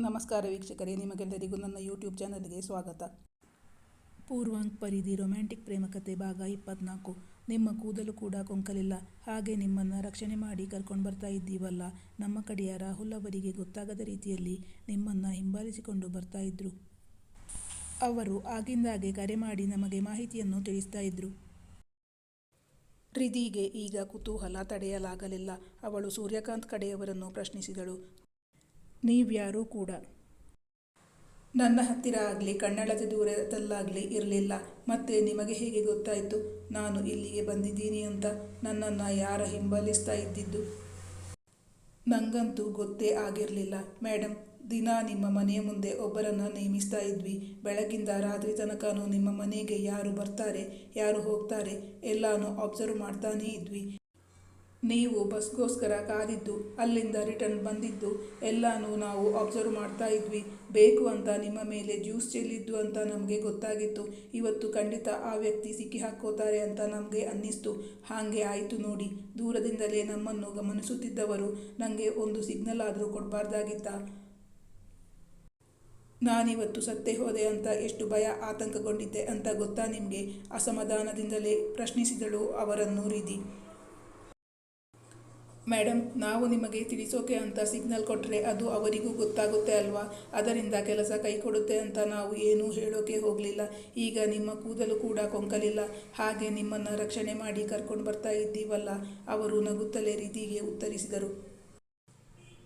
ನಮಸ್ಕಾರ ವೀಕ್ಷಕರೇ, ನಿಮಗೆಲ್ಲರಿಗೂ ನನ್ನ ಯೂಟ್ಯೂಬ್ ಚಾನಲ್ಗೆ ಸ್ವಾಗತ. ಪೂರ್ವಾಂಗ್ ಪರಿಧಿ ರೊಮ್ಯಾಂಟಿಕ್ ಪ್ರೇಮಕತೆ ಭಾಗ ಇಪ್ಪತ್ನಾಲ್ಕು. ನಿಮ್ಮ ಕೂದಲು ಕೂಡ ಕೊಂಕಲಿಲ್ಲ. ಹಾಗೆ ನಿಮ್ಮನ್ನು ರಕ್ಷಣೆ ಮಾಡಿ ಕರ್ಕೊಂಡು ಬರ್ತಾ ಇದ್ದೀವಲ್ಲ? ನಮ್ಮ ಕಡೆಯ ರಾಹುಲ್ ಅವರಿಗೆ ಗೊತ್ತಾಗದ ರೀತಿಯಲ್ಲಿ ನಿಮ್ಮನ್ನು ಹಿಂಬಾಲಿಸಿಕೊಂಡು ಬರ್ತಾ ಇದ್ರು. ಅವರು ಆಗಿಂದಾಗೆ ಕರೆ ಮಾಡಿ ನಮಗೆ ಮಾಹಿತಿಯನ್ನು ತಿಳಿಸ್ತಾ ಇದ್ರು. ರಿಧಿಗೆ ಈಗ ಕುತೂಹಲ ತಡೆಯಲಾಗಲಿಲ್ಲ. ಅವಳು ಸೂರ್ಯಕಾಂತ್ ಕಡೆಯವರನ್ನು ಪ್ರಶ್ನಿಸಿದಳು. ನೀವ್ಯಾರೂ ಕೂಡ. ನನ್ನ ಹತ್ತಿರ ಆಗಲಿ, ಕಣ್ಣಳತೆ ದೂರದಲ್ಲಾಗಲಿ ಇರಲಿಲ್ಲ. ಮತ್ತೆ ನಿಮಗೆ ಹೇಗೆ ಗೊತ್ತಾಯಿತು? ನಾನು ಇಲ್ಲಿಗೆ ಬಂದಿದ್ದೀನಿ ಅಂತ ನನ್ನನ್ನು ಯಾರ ಹಿಂಬಾಲಿಸ್ತಾ ಇದ್ದಿದ್ದು? ನಂಗಂತೂ ಗೊತ್ತೇ ಆಗಿರಲಿಲ್ಲ. ಮೇಡಮ್ ದಿನ ನಿಮ್ಮ ಮನೆಯ ಮುಂದೆ ಒಬ್ಬರನ್ನು ನೇಮಿಸ್ತಾ ಇದ್ವಿ. ಬೆಳಗಿಂದ ರಾತ್ರಿ ತನಕನೂ ನಿಮ್ಮ ಮನೆಗೆ ಯಾರು ಬರ್ತಾರೆ, ಯಾರು ಹೋಗ್ತಾರೆ, ಎಲ್ಲಾನು ಅಬ್ಸರ್ವ್ ಮಾಡ್ತಾನೇ ಇದ್ವಿ. ನೀವು ಬಸ್ಗೋಸ್ಕರ ಕಾದಿದ್ದು, ಅಲ್ಲಿಂದ ರಿಟರ್ನ್ ಬಂದಿದ್ದು, ಎಲ್ಲನೂ ನಾವು ಅಬ್ಸರ್ವ್ ಮಾಡ್ತಾ ಇದ್ವಿ. ಬೇಕು ಅಂತ ನಿಮ್ಮ ಮೇಲೆ ಜ್ಯೂಸ್ ಚೆಲ್ಲಿದ್ದು ಅಂತ ನಮಗೆ ಗೊತ್ತಾಗಿತ್ತು. ಇವತ್ತು ಖಂಡಿತ ಆ ವ್ಯಕ್ತಿ ಸಿಕ್ಕಿ ಹಾಕೋತಾರೆ ಅಂತ ನಮಗೆ ಅನ್ನಿಸ್ತು. ಹಾಗೆ ಆಯಿತು ನೋಡಿ. ದೂರದಿಂದಲೇ ನಮ್ಮನ್ನು ಗಮನಿಸುತ್ತಿದ್ದವರು ನನಗೆ ಒಂದು ಸಿಗ್ನಲ್ ಆದರೂ ಕೊಡಬಾರ್ದಾಗಿತ್ತ. ನಾನಿವತ್ತು ಸತ್ತೇ ಹೋದೆ ಅಂತ ಎಷ್ಟು ಭಯ, ಆತಂಕಗೊಂಡಿದ್ದೆ ಅಂತ ಗೊತ್ತಾ ನಿಮಗೆ? ಅಸಮಾಧಾನದಿಂದಲೇ ಪ್ರಶ್ನಿಸಿದಳು ಅವರನ್ನು ರೀತಿ. ಮೇಡಮ್ ನಾವು ನಿಮಗೆ ತಿಳಿಸೋಕೆ ಅಂತ ಸಿಗ್ನಲ್ ಕೊಟ್ಟರೆ ಅದು ಅವರಿಗೂ ಗೊತ್ತಾಗುತ್ತೆ ಅಲ್ವಾ? ಅದರಿಂದ ಕೆಲಸ ಕೈ ಕೊಡುತ್ತೆ ಅಂತ ನಾವು ಏನೂ ಹೇಳೋಕೆ ಹೋಗಲಿಲ್ಲ. ಈಗ ನಿಮ್ಮ ಕೂದಲು ಕೂಡ ಕೊಂಕಲಿಲ್ಲ. ಹಾಗೆ ನಿಮ್ಮನ್ನು ರಕ್ಷಣೆ ಮಾಡಿ ಕರ್ಕೊಂಡು ಬರ್ತಾ ಇದ್ದೀವಲ್ಲ? ಅವರು ನಗುತ್ತಲೇ ರೀತಿಗೆ ಉತ್ತರಿಸಿದರು.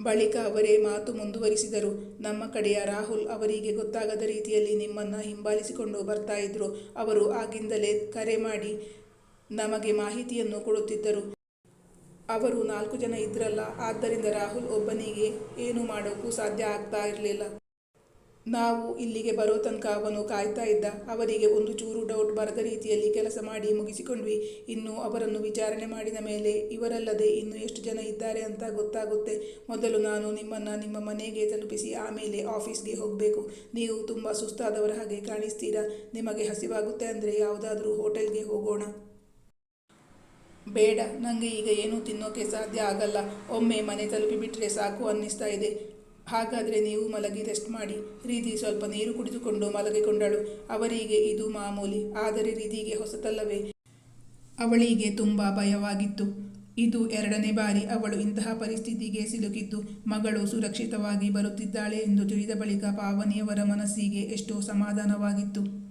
ಬಳಿಕ ಅವರೇ ಮಾತು ಮುಂದುವರಿಸಿದರು. ನಮ್ಮ ಕಡೆಯ ರಾಹುಲ್ ಅವರಿಗೆ ಗೊತ್ತಾಗದ ರೀತಿಯಲ್ಲಿ ನಿಮ್ಮನ್ನು ಹಿಂಬಾಲಿಸಿಕೊಂಡು ಬರ್ತಾ ಇದ್ರು. ಅವರು ಆಗಿಂದಲೇ ಕರೆ ಮಾಡಿ ನಮಗೆ ಮಾಹಿತಿಯನ್ನು ಕೊಡುತ್ತಿದ್ದರು. ಅವರು ನಾಲ್ಕು ಜನ ಇದ್ರಲ್ಲ, ಆದ್ದರಿಂದ ರಾಹುಲ್ ಒಬ್ಬನಿಗೆ ಏನು ಮಾಡೋಕ್ಕೂ ಸಾಧ್ಯ ಆಗ್ತಾ ಇರಲಿಲ್ಲ. ನಾವು ಇಲ್ಲಿಗೆ ಬರೋ ತನಕ ಅವನು ಕಾಯ್ತಾ ಇದ್ದ. ಅವರಿಗೆ ಒಂದು ಚೂರು ಡೌಟ್ ಬರದ ರೀತಿಯಲ್ಲಿ ಕೆಲಸ ಮಾಡಿ ಮುಗಿಸಿಕೊಂಡ್ವಿ. ಇನ್ನು ಅವರನ್ನು ವಿಚಾರಣೆ ಮಾಡಿದ ಮೇಲೆ ಇವರಲ್ಲದೆ ಇನ್ನು ಎಷ್ಟು ಜನ ಇದ್ದಾರೆ ಅಂತ ಗೊತ್ತಾಗುತ್ತೆ. ಮೊದಲು ನಾನು ನಿಮ್ಮನ್ನು ನಿಮ್ಮ ಮನೆಗೆ ತಲುಪಿಸಿ, ಆಮೇಲೆ ಆಫೀಸ್ಗೆ ಹೋಗಬೇಕು. ನೀವು ತುಂಬ ಸುಸ್ತಾದವರ ಹಾಗೆ ಕಾಣಿಸ್ತೀರಾ? ನಿಮಗೆ ಹಸಿವಾಗುತ್ತೆ ಅಂದರೆ ಯಾವುದಾದ್ರೂ ಹೋಟೆಲ್ಗೆ ಹೋಗೋಣ. ಬೇಡ ನನಗೆ ಈಗ ಏನೂ ತಿನ್ನೋಕೆ ಸಾಧ್ಯ ಆಗಲ್ಲ. ಒಮ್ಮೆ ಮನೆ ತಲುಪಿಬಿಟ್ರೆ ಸಾಕು ಅನ್ನಿಸ್ತಾ ಇದೆ. ಹಾಗಾದರೆ ನೀವು ಮಲಗಿ ರೆಸ್ಟ್ ಮಾಡಿ. ರೀತಿ ಸ್ವಲ್ಪ ನೀರು ಕುಡಿದುಕೊಂಡು ಮಲಗಿಕೊಂಡಳು. ಅವರಿಗೆ ಇದು ಮಾಮೂಲಿ, ಆದರೆ ರೀತಿಗೆ ಹೊಸತಲ್ಲವೇ. ಅವಳಿಗೆ ತುಂಬ ಭಯವಾಗಿತ್ತು. ಇದು ಎರಡನೇ ಬಾರಿ ಅವಳು ಇಂತಹ ಪರಿಸ್ಥಿತಿಗೆ ಸಿಲುಕಿದ್ದು. ಮಗಳು ಸುರಕ್ಷಿತವಾಗಿ ಬರುತ್ತಿದ್ದಾಳೆ ಎಂದು ತಿಳಿದ ಬಳಿಕ ಪಾವನಿಯವರ ಮನಸ್ಸಿಗೆ ಎಷ್ಟೋ ಸಮಾಧಾನವಾಗಿತ್ತು.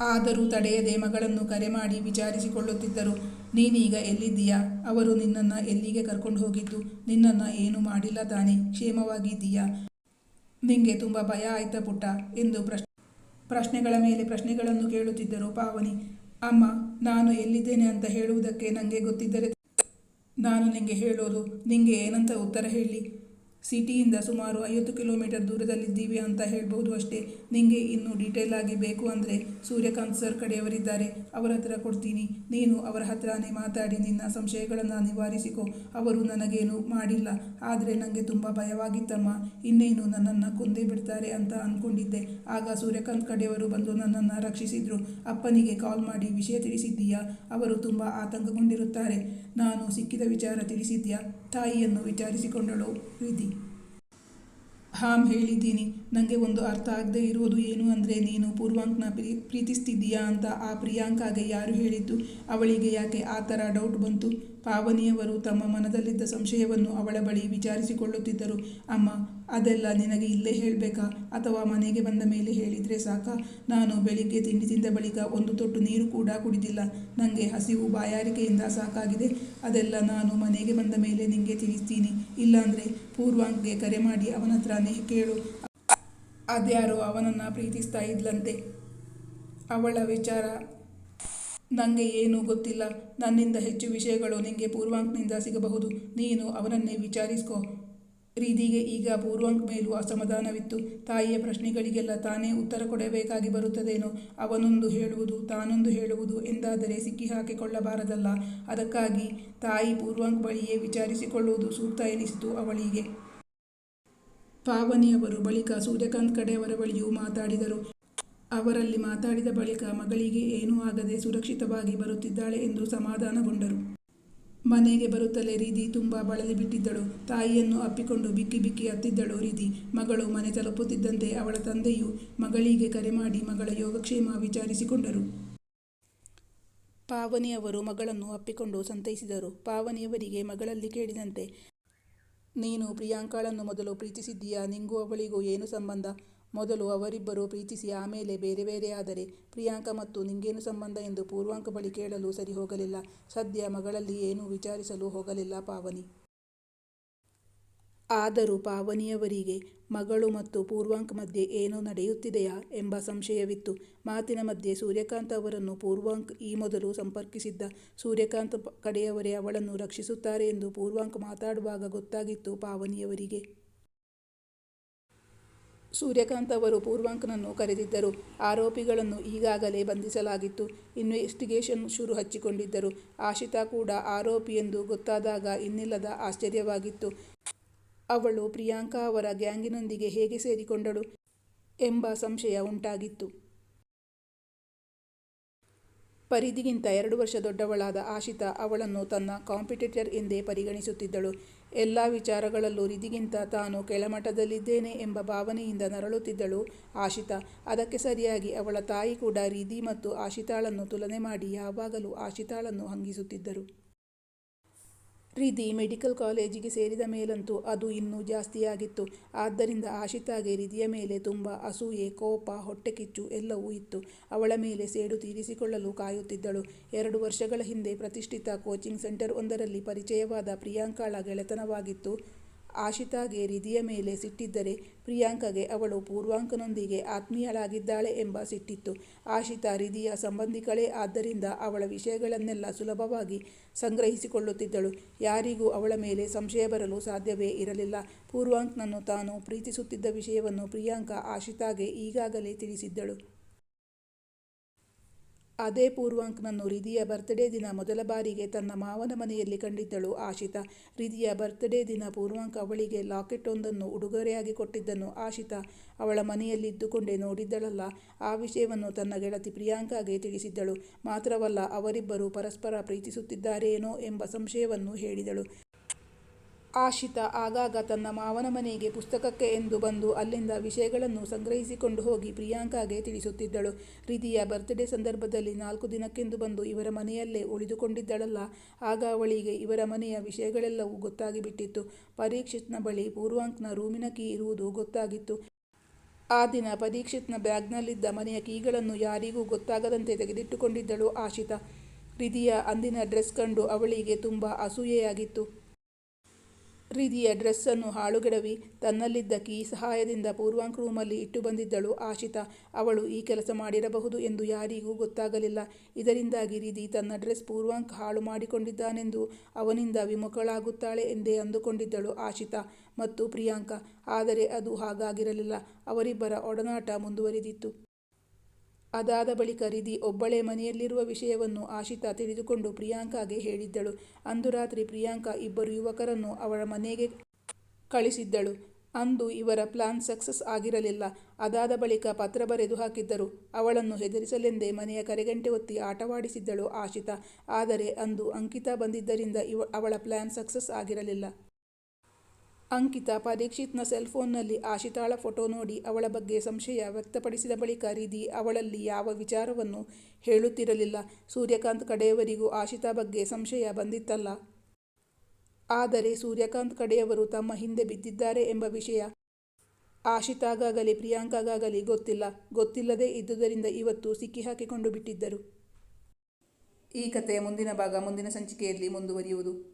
ಆದರೂ ತಡೆಯದೆ ಮಗಳನ್ನು ಕರೆ ಮಾಡಿ ವಿಚಾರಿಸಿಕೊಳ್ಳುತ್ತಿದ್ದರು. ನೀನೀಗ ಎಲ್ಲಿದ್ದೀಯಾ? ಅವರು ನಿನ್ನನ್ನು ಎಲ್ಲಿಗೆ ಕರ್ಕೊಂಡು ಹೋಗಿದ್ದು? ನಿನ್ನನ್ನು ಏನು ಮಾಡಿಲ್ಲ ತಾನೇ? ಕ್ಷೇಮವಾಗಿದ್ದೀಯಾ ನಿಂಗೆ ತುಂಬ ಭಯ ಆಯ್ತ ಪುಟ್ಟ? ಎಂದು ಪ್ರಶ್ನೆ ಪ್ರಶ್ನೆಗಳ ಮೇಲೆ ಪ್ರಶ್ನೆಗಳನ್ನು ಕೇಳುತ್ತಿದ್ದರು ಪಾವನಿ. ಅಮ್ಮ, ನಾನು ಎಲ್ಲಿದ್ದೇನೆ ಅಂತ ಹೇಳುವುದಕ್ಕೆ ನನಗೆ ಗೊತ್ತಿದ್ದರೆ ನಾನು ನಿಂಗೆ ಹೇಳೋದು, ನಿಂಗೆ ಏನಂತ ಉತ್ತರ ಹೇಳಿ. ಸಿಟಿಯಿಂದ ಸುಮಾರು ಐವತ್ತು ಕಿಲೋಮೀಟರ್ ದೂರದಲ್ಲಿದ್ದೀವಿ ಅಂತ ಹೇಳ್ಬೋದು ಅಷ್ಟೇ. ನಿಮಗೆ ಇನ್ನೂ ಡೀಟೇಲ್ ಆಗಿ ಬೇಕು ಅಂದರೆ ಸೂರ್ಯಕಾಂತ್ ಸರ್ ಕಡೆಯವರಿದ್ದಾರೆ. ಅವರ ಹತ್ರ ಕೊಡ್ತೀನಿ. ನೀನು ಅವರ ಹತ್ರನೇ ಮಾತಾಡಿ, ನಿನ್ನ ಸಂಶಯಗಳನ್ನು ನಿವಾರಿಸಿಕೊ. ಅವರು ನನಗೇನು ಮಾಡಿಲ್ಲ. ಆದರೆ ನನಗೆ ತುಂಬ ಭಯವಾಗಿತ್ತಮ್ಮ. ಇನ್ನೇನು ನನ್ನನ್ನು ಕೊಂದೇ ಬಿಡ್ತಾರೆ ಅಂತ ಅಂದ್ಕೊಂಡಿದ್ದೆ ಆಗ ಸೂರ್ಯಕಾಂತ್ ಕಡೆಯವರು ಬಂದು ನನ್ನನ್ನು ರಕ್ಷಿಸಿದರು. ಅಪ್ಪನಿಗೆ ಕಾಲ್ ಮಾಡಿ ವಿಷಯ ತಿಳಿಸಿದ್ದೀಯಾ? ಅವರು ತುಂಬ ಆತಂಕಗೊಂಡಿರುತ್ತಾರೆ. ನಾನು ಸಿಕ್ಕಿದ ವಿಚಾರ ತಿಳಿಸಿದ್ಯಾ? ತಾಯಿಯನ್ನು ವಿಚಾರಿಸಿಕೊಂಡಳು ವಿಧಿ ಹಾಂ, ಹೇಳಿದ್ದೀನಿ. ನನಗೆ ಒಂದು ಅರ್ಥ ಆಗದೆ ಇರೋದು ಏನು ಅಂದರೆ ನೀನು ಪೂರ್ವಾಂಕ್ನ ಪ್ರೀ, ಪ್ರೀತಿಸ್ತಿದ್ದೀಯಾ ಅಂತ ಆ ಪ್ರಿಯಾಂಕಾಗೆ ಯಾರು ಹೇಳಿದ್ದು? ಅವಳಿಗೆ ಯಾಕೆ ಆ ಥರ ಡೌಟ್ ಬಂತು? ಪಾವನಿಯವರು ತಮ್ಮ ಮನದಲ್ಲಿದ್ದ ಸಂಶಯವನ್ನು ಅವಳ ಬಳಿ ವಿಚಾರಿಸಿಕೊಳ್ಳುತ್ತಿದ್ದರು. ಅಮ್ಮ ಅದೆಲ್ಲ ನಿನಗೆ ಇಲ್ಲೇ ಹೇಳಬೇಕಾ? ಅಥವಾ ಮನೆಗೆ ಬಂದ ಮೇಲೆ ಹೇಳಿದರೆ ಸಾಕಾ? ನಾನು ಬೆಳಿಗ್ಗೆ ತಿಂಡಿ ತಿಂದ ಬಳಿಕ ಒಂದು ತೊಟ್ಟು ನೀರು ಕೂಡ ಕುಡಿದಿಲ್ಲ. ನನಗೆ ಹಸಿವು ಬಾಯಾರಿಕೆಯಿಂದ ಸಾಕಾಗಿದೆ. ಅದೆಲ್ಲ ನಾನು ಮನೆಗೆ ಬಂದ ಮೇಲೆ ನಿಮಗೆ ತಿಳಿಸ್ತೀನಿ. ಇಲ್ಲಾಂದರೆ ಪೂರ್ವಾಂಗ್ಗೆ ಕರೆ ಮಾಡಿ ಅವನ ಹತ್ರನೇ ಕೇಳು. ಅದ್ಯಾರೋ ಅವನನ್ನು ಪ್ರೀತಿಸ್ತಾ ಇದ್ಲಂತೆ. ಅವಳ ವಿಚಾರ ನನಗೆ ಏನೂ ಗೊತ್ತಿಲ್ಲ. ನನ್ನಿಂದ ಹೆಚ್ಚು ವಿಷಯಗಳು ನಿಮಗೆ ಪೂರ್ವಾಂಕ್ನಿಂದ ಸಿಗಬಹುದು. ನೀನು ಅವನನ್ನೇ ವಿಚಾರಿಸ್ಕೊ. ರೀದಿಗೆ ಈಗ ಪೂರ್ವಾಂಕ್ ಮೇಲೂ ಅಸಮಾಧಾನವಿತ್ತು. ತಾಯಿಯ ಪ್ರಶ್ನೆಗಳಿಗೆಲ್ಲ ತಾನೇ ಉತ್ತರ ಕೊಡಬೇಕಾಗಿ ಬರುತ್ತದೇನೋ? ಅವನೊಂದು ಹೇಳುವುದು, ತಾನೊಂದು ಹೇಳುವುದು ಎಂದಾದರೆ ಸಿಕ್ಕಿ ಹಾಕಿಕೊಳ್ಳಬಾರದಲ್ಲ. ಅದಕ್ಕಾಗಿ ತಾಯಿ ಪೂರ್ವಾಂಕ್ ಬಳಿಯೇ ವಿಚಾರಿಸಿಕೊಳ್ಳುವುದು ಸೂಕ್ತ ಎನಿಸಿತು ಅವಳಿಗೆ. ಪಾವನಿಯವರು ಬಳಿಕ ಸೂರ್ಯಕಾಂತ್ ಕಡೆಯವರ ಬಳಿಯೂ ಮಾತಾಡಿದರು. ಅವರಲ್ಲಿ ಮಾತಾಡಿದ ಬಳಿಕ ಮಗಳಿಗೆ ಏನೂ ಆಗದೆ ಸುರಕ್ಷಿತವಾಗಿ ಬರುತ್ತಿದ್ದಾಳೆ ಎಂದು ಸಮಾಧಾನಗೊಂಡರು. ಮನೆಗೆ ಬರುತ್ತಲೇ ರೀದಿ ತುಂಬ ಬಳಲಿ ಬಿಟ್ಟಿದ್ದಳು. ತಾಯಿಯನ್ನು ಅಪ್ಪಿಕೊಂಡು ಬಿಕ್ಕಿ ಬಿಕ್ಕಿ ಅತ್ತಿದ್ದಳು ರೀದಿ. ಮಗಳು ಮನೆ ತಲುಪುತ್ತಿದ್ದಂತೆ ಅವಳ ತಂದೆಯು ಮಗಳಿಗೆ ಕರೆ ಮಾಡಿ ಮಗಳ ಯೋಗಕ್ಷೇಮ ವಿಚಾರಿಸಿಕೊಂಡರು. ಪಾವನಿಯವರು ಮಗಳನ್ನು ಅಪ್ಪಿಕೊಂಡು ಸಂತೈಸಿದರು. ಪಾವನಿಯವರಿಗೆ ಮಗಳಲ್ಲಿ ಕೇಳಿದಂತೆ, ನೀನು ಪ್ರಿಯಾಂಕಾಳನ್ನು ಮೊದಲು ಪ್ರೀತಿಸಿದ್ದೀಯಾ? ನಿಂಗೂ ಅವಳಿಗೂ ಏನು ಸಂಬಂಧ? ಮೊದಲು ಅವರಿಬ್ಬರು ಪ್ರೀತಿಸಿ ಆಮೇಲೆ ಬೇರೆ ಬೇರೆಯಾದರೆ ಪ್ರಿಯಾಂಕ ಮತ್ತು ನಿಂಗೇನು ಸಂಬಂಧ ಎಂದು ಪೂರ್ವಾಂಕ ಬಳಿ ಕೇಳಲು ಸರಿ ಹೋಗಲಿಲ್ಲ ಸದ್ಯ ಮಗಳಲ್ಲಿ ಏನೂ ವಿಚಾರಿಸಲು ಹೋಗಲಿಲ್ಲ ಪಾವನಿ. ಆದರೂ ಪಾವನಿಯವರಿಗೆ ಮಗಳು ಮತ್ತು ಪೂರ್ವಾಂಕ್ ಮಧ್ಯೆ ಏನೋ ನಡೆಯುತ್ತಿದೆಯಾ ಎಂಬ ಸಂಶಯವಿತ್ತು. ಮಾತಿನ ಮಧ್ಯೆ ಸೂರ್ಯಕಾಂತ್ ಅವರನ್ನು ಪೂರ್ವಾಂಕ್ ಈ ಮೊದಲು ಸಂಪರ್ಕಿಸಿದ್ದ ಸೂರ್ಯಕಾಂತ್ ಕಡೆಯವರೇ ಅವಳನ್ನು ರಕ್ಷಿಸುತ್ತಾರೆ ಎಂದು ಪೂರ್ವಾಂಕ್ ಮಾತಾಡುವಾಗ ಗೊತ್ತಾಗಿತ್ತು ಪಾವನಿಯವರಿಗೆ. ಸೂರ್ಯಕಾಂತ್ ಅವರು ಪೂರ್ವಾಂಕನನ್ನು ಕರೆದಿದ್ದರು. ಆರೋಪಿಗಳನ್ನು ಈಗಾಗಲೇ ಬಂಧಿಸಲಾಗಿತ್ತು. ಇನ್ವೆಸ್ಟಿಗೇಷನ್ ಶುರು ಹಚ್ಚಿಕೊಂಡಿದ್ದರು. ಆಶಿತಾ ಕೂಡ ಆರೋಪಿ ಎಂದು ಗೊತ್ತಾದಾಗ ಇನ್ನಿಲ್ಲದ ಆಶ್ಚರ್ಯವಾಗಿತ್ತು. ಅವಳು ಪ್ರಿಯಾಂಕಾ ಅವರ ಗ್ಯಾಂಗಿನೊಂದಿಗೆ ಹೇಗೆ ಸೇರಿಕೊಂಡಳು ಎಂಬ ಸಂಶಯ ಉಂಟಾಗಿತ್ತು. ಪರಿಧಿಗಿಂತ ಎರಡು ವರ್ಷ ದೊಡ್ಡವಳಾದ ಆಶಿತಾ ಅವಳನ್ನು ತನ್ನ ಕಾಂಪಿಟೇಟರ್ ಎಂದೇ ಪರಿಗಣಿಸುತ್ತಿದ್ದಳು. ಎಲ್ಲ ವಿಚಾರಗಳಲ್ಲೂ ರಿದಿಗಿಂತ ತಾನು ಕೆಳಮಟ್ಟದಲ್ಲಿದ್ದೇನೆ ಎಂಬ ಭಾವನೆಯಿಂದ ನರಳುತ್ತಿದ್ದಳು ಆಶಿತಾ. ಅದಕ್ಕೆ ಸರಿಯಾಗಿ ಅವಳ ತಾಯಿ ಕೂಡ ರೀದಿ ಮತ್ತು ಆಶಿತಾಳನ್ನು ತುಲನೆ ಮಾಡಿ ಯಾವಾಗಲೂ ಆಶಿತಾಳನ್ನು ಹಂಗಿಸುತ್ತಿದ್ದರು. ರಿಧಿ ಮೆಡಿಕಲ್ ಕಾಲೇಜಿಗೆ ಸೇರಿದ ಮೇಲಂತೂ ಅದು ಇನ್ನೂ ಜಾಸ್ತಿಯಾಗಿತ್ತು. ಆದ್ದರಿಂದ ಆಶಿತಾಗೆ ರಿಧಿಯ ಮೇಲೆ ತುಂಬ ಅಸೂಯೆ, ಕೋಪ ಹೊಟ್ಟೆಕಿಚ್ಚು ಎಲ್ಲವೂ ಇತ್ತು. ಅವಳ ಮೇಲೆ ಸೇಡು ತೀರಿಸಿಕೊಳ್ಳಲು ಕಾಯುತ್ತಿದ್ದಳು. ಎರಡು ವರ್ಷಗಳ ಹಿಂದೆ ಪ್ರತಿಷ್ಠಿತ ಕೋಚಿಂಗ್ ಸೆಂಟರ್ ಒಂದರಲ್ಲಿ ಪರಿಚಯವಾದ ಪ್ರಿಯಾಂಕಾಳ ಗೆಳೆತನವಾಗಿತ್ತು. ಆಶಿತಾಗೆ ರಿಧಿಯ ಮೇಲೆ ಸಿಟ್ಟಿದ್ದರೆ ಪ್ರಿಯಾಂಕಗೆ ಅವಳು ಪೂರ್ವಾಂಕನೊಂದಿಗೆ ಆತ್ಮೀಯಳಾಗಿದ್ದಾಳೆ ಎಂಬ ಸಿಟ್ಟಿತ್ತು. ಆಶಿತಾ ರಿಧಿಯ ಸಂಬಂಧಿಕಳೇ ಆದ್ದರಿಂದ ಅವಳ ವಿಷಯಗಳನ್ನೆಲ್ಲ ಸುಲಭವಾಗಿ ಸಂಗ್ರಹಿಸಿಕೊಳ್ಳುತ್ತಿದ್ದಳು. ಯಾರಿಗೂ ಅವಳ ಮೇಲೆ ಸಂಶಯ ಬರಲು ಸಾಧ್ಯವೇ ಇರಲಿಲ್ಲ. ಪೂರ್ವಾಂಕ್ನನ್ನು ತಾನು ಪ್ರೀತಿಸುತ್ತಿದ್ದ ವಿಷಯವನ್ನು ಪ್ರಿಯಾಂಕ ಆಶಿತಾಗೆ ಈಗಾಗಲೇ ತಿಳಿಸಿದ್ದಳು. ಅದೇ ಪೂರ್ವಾಂಕ್ನನ್ನು ರಿಧಿಯ ಬರ್ತ್ಡೇ ದಿನ ಮೊದಲ ಬಾರಿಗೆ ತನ್ನ ಮಾವನ ಮನೆಯಲ್ಲಿ ಕಂಡಿದ್ದಳು ಆಶಿತಾ. ರಿಧಿಯ ಬರ್ತ್ಡೇ ದಿನ ಪೂರ್ವಾಂಕ್ ಅವಳಿಗೆ ಲಾಕೆಟ್ ಒಂದನ್ನು ಉಡುಗೊರೆಯಾಗಿ ಕೊಟ್ಟಿದ್ದನ್ನು ಆಶಿತಾ ಅವಳ ಮನೆಯಲ್ಲಿದ್ದುಕೊಂಡೇ ನೋಡಿದ್ದಳಲ್ಲ. ಆ ವಿಷಯವನ್ನು ತನ್ನ ಗೆಳತಿ ಪ್ರಿಯಾಂಕಾಗೆ ತಿಳಿಸಿದ್ದಳು. ಮಾತ್ರವಲ್ಲ ಅವರಿಬ್ಬರು ಪರಸ್ಪರ ಪ್ರೀತಿಸುತ್ತಿದ್ದಾರೇನೋ ಎಂಬ ಸಂಶಯವನ್ನು ಹೇಳಿದಳು. ಆಶಿತಾ ಆಗಾಗ ತನ್ನ ಮಾವನ ಮನೆಗೆ ಪುಸ್ತಕಕ್ಕೆ ಎಂದು ಬಂದು ಅಲ್ಲಿಂದ ವಿಷಯಗಳನ್ನು ಸಂಗ್ರಹಿಸಿಕೊಂಡು ಹೋಗಿ ಪ್ರಿಯಾಂಕಾಗೆ ತಿಳಿಸುತ್ತಿದ್ದಳು. ರಿದಿಯ ಬರ್ತ್ಡೇ ಸಂದರ್ಭದಲ್ಲಿ ನಾಲ್ಕು ದಿನಕ್ಕೆಂದು ಬಂದು ಇವರ ಮನೆಯಲ್ಲೇ ಉಳಿದುಕೊಂಡಿದ್ದಳಲ್ಲ. ಆಗ ಅವಳಿಗೆ ಇವರ ಮನೆಯ ವಿಷಯಗಳೆಲ್ಲವೂ ಗೊತ್ತಾಗಿಬಿಟ್ಟಿತ್ತು. ಪರೀಕ್ಷಿತ್ನ ಬಳಿ ಪೂರ್ವಾಂಕ್ನ ರೂಮಿನ ಕೀ ಇರುವುದು ಗೊತ್ತಾಗಿತ್ತು. ಆ ದಿನ ಪರೀಕ್ಷಿತ್ನ ಬ್ಯಾಗ್ನಲ್ಲಿದ್ದ ಮನೆಯ ಕೀಗಳನ್ನು ಯಾರಿಗೂ ಗೊತ್ತಾಗದಂತೆ ತೆಗೆದಿಟ್ಟುಕೊಂಡಿದ್ದಳು ಆಶಿತ. ರಿದಿಯ ಅಂದಿನ ಡ್ರೆಸ್ ಕಂಡು ಅವಳಿಗೆ ತುಂಬ ಅಸೂಯೆಯಾಗಿತ್ತು. ರಿಧಿಯ ಡ್ರೆಸ್ಸನ್ನು ಹಾಳುಗೆಡವಿ ತನ್ನಲ್ಲಿದ್ದ ಕೀ ಸಹಾಯದಿಂದ ಪೂರ್ವಾಂಕ್ ರೂಮಲ್ಲಿ ಇಟ್ಟು ಬಂದಿದ್ದಳು ಆಶಿತಾ. ಅವಳು ಈ ಕೆಲಸ ಮಾಡಿರಬಹುದು ಎಂದು ಯಾರಿಗೂ ಗೊತ್ತಾಗಲಿಲ್ಲ. ಇದರಿಂದಾಗಿ ರಿಧಿ ತನ್ನ ಡ್ರೆಸ್ ಪೂರ್ವಾಂಕ್ ಹಾಳು ಮಾಡಿಕೊಂಡಿದ್ದಾನೆಂದು ಅವನಿಂದ ವಿಮುಖಳಾಗುತ್ತಾಳೆ ಎಂದೇ ಅಂದುಕೊಂಡಿದ್ದಳು ಆಶಿತಾ ಮತ್ತು ಪ್ರಿಯಾಂಕ. ಆದರೆ ಅದು ಹಾಗಾಗಿರಲಿಲ್ಲ. ಅವರಿಬ್ಬರ ಒಡನಾಟ ಮುಂದುವರಿದಿತ್ತು. ಅದಾದ ಬಳಿಕ ರಿಧಿ ಒಬ್ಬಳೇ ಮನೆಯಲ್ಲಿರುವ ವಿಷಯವನ್ನು ಆಶಿತಾ ತಿಳಿದುಕೊಂಡು ಪ್ರಿಯಾಂಕಾಗೆ ಹೇಳಿದ್ದಳು. ಅಂದು ರಾತ್ರಿ ಪ್ರಿಯಾಂಕಾ ಇಬ್ಬರು ಯುವಕರನ್ನು ಅವಳ ಮನೆಗೆ ಕಳಿಸಿದ್ದಳು. ಅಂದು ಇವರ ಪ್ಲಾನ್ ಸಕ್ಸಸ್ ಆಗಿರಲಿಲ್ಲ. ಅದಾದ ಬಳಿಕ ಪತ್ರ ಬರೆದು ಹಾಕಿದ್ದರು. ಅವಳನ್ನು ಹೆದರಿಸಲೆಂದೇ ಮನೆಯ ಕರೆಗಂಟೆ ಒತ್ತಿ ಆಟವಾಡಿಸಿದ್ದಳು ಆಶಿತಾ. ಆದರೆ ಅಂದು ಅಂಕಿತಾ ಬಂದಿದ್ದರಿಂದ ಇವ ಅವಳ ಪ್ಲಾನ್ ಸಕ್ಸಸ್ ಆಗಿರಲಿಲ್ಲ. ಅಂಕಿತಾ ಪರೀಕ್ಷಿತ್ನ ಸೆಲ್ಫೋನ್ನಲ್ಲಿ ಆಶಿತಾಳ ಫೋಟೋ ನೋಡಿ ಅವಳ ಬಗ್ಗೆ ಸಂಶಯ ವ್ಯಕ್ತಪಡಿಸಿದ ಬಳಿಕ ರಿಧಿ ಅವಳಲ್ಲಿ ಯಾವ ವಿಚಾರವನ್ನು ಹೇಳುತ್ತಿರಲಿಲ್ಲ. ಸೂರ್ಯಕಾಂತ್ ಕಡೆಯವರಿಗೂ ಆಶಿತಾ ಬಗ್ಗೆ ಸಂಶಯ ಬಂದಿತ್ತಲ್ಲ. ಆದರೆ ಸೂರ್ಯಕಾಂತ್ ಕಡೆಯವರು ತಮ್ಮ ಹಿಂದೆ ಬಿದ್ದಿದ್ದಾರೆ ಎಂಬ ವಿಷಯ ಆಶಿತಾಗಾಗಲಿ ಪ್ರಿಯಾಂಕಾಗಾಗಲಿ ಗೊತ್ತಿಲ್ಲ. ಗೊತ್ತಿಲ್ಲದೇ ಇದ್ದುದರಿಂದ ಇವತ್ತು ಸಿಕ್ಕಿಹಾಕಿಕೊಂಡು ಬಿಟ್ಟಿದ್ದರು. ಈ ಕಥೆಯ ಮುಂದಿನ ಭಾಗ ಮುಂದಿನ ಸಂಚಿಕೆಯಲ್ಲಿ ಮುಂದುವರಿಯುವುದು.